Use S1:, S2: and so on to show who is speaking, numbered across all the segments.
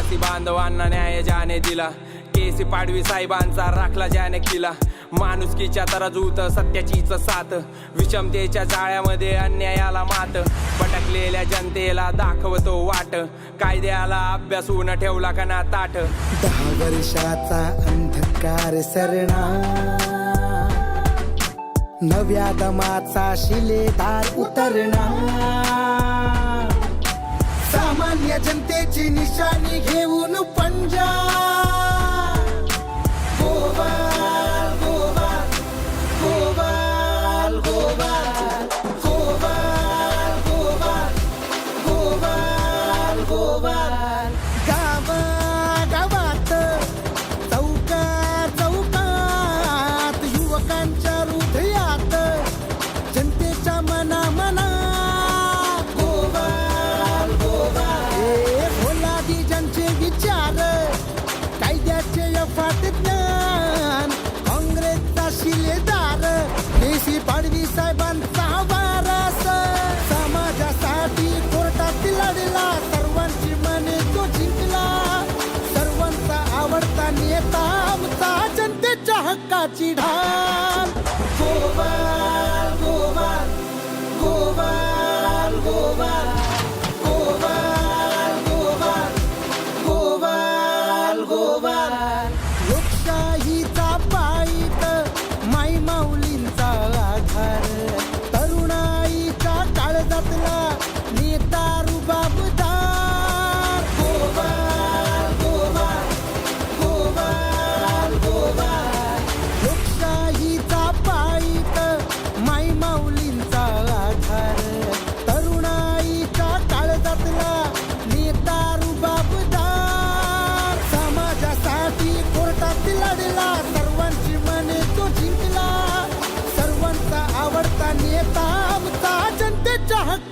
S1: दासी बांधवांना न्याय ज्याने दिला. केसी पाडवी साहेबांचा राखला ज्याने किला. माणुसकीच्या तराजूत सत्याचीच साथ. विषमतेच्या जाळ्यामध्ये अन्यायाला मात. भटकलेल्या जनतेला दाखवतो वाट. कायद्याला अभ्यास अभ्यासून ठेवला का ना ताट.
S2: दहा वर्षाचा अंधकार सरणा नव्या दमाचा शिलेदार उतरणार सामान्य जनतेची निशाणी घेऊन पंजा गोवाल मोदी साहेबांचा वारस समाजासाठी कोर्टात लढला सर्वांची मने तो जिंकला. सर्वांचा आवडता नेता आमचा जनतेच्या हक्काची ढाल.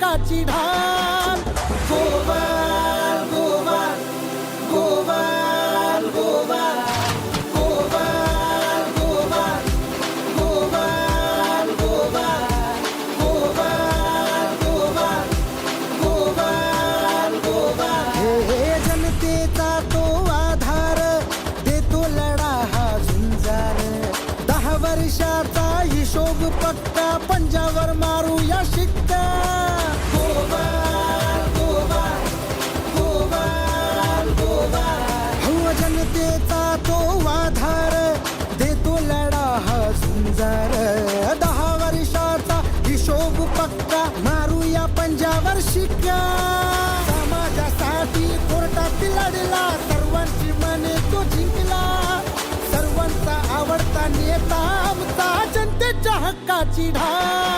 S2: जनतेच्या ढाल गोवाल गोवाल गोवाल गोवाल गोवाल गोवाल गोवाल गोवाल गोवाल गोवाल गोवाल गोवाल हे जनतेचा तो आधार देतो लढा हा झुंजार दहा वर्षाचा हिशोब पक्का पंजावर मारू या शिक्का हिशोब मारूया पंजावर शिक्का. समाजासाठी कोर्टात लढला सर्वांची मने तो जिंकला. सर्वांचा आवडता नेता आमचा जनतेच्या हक्काची ढाल.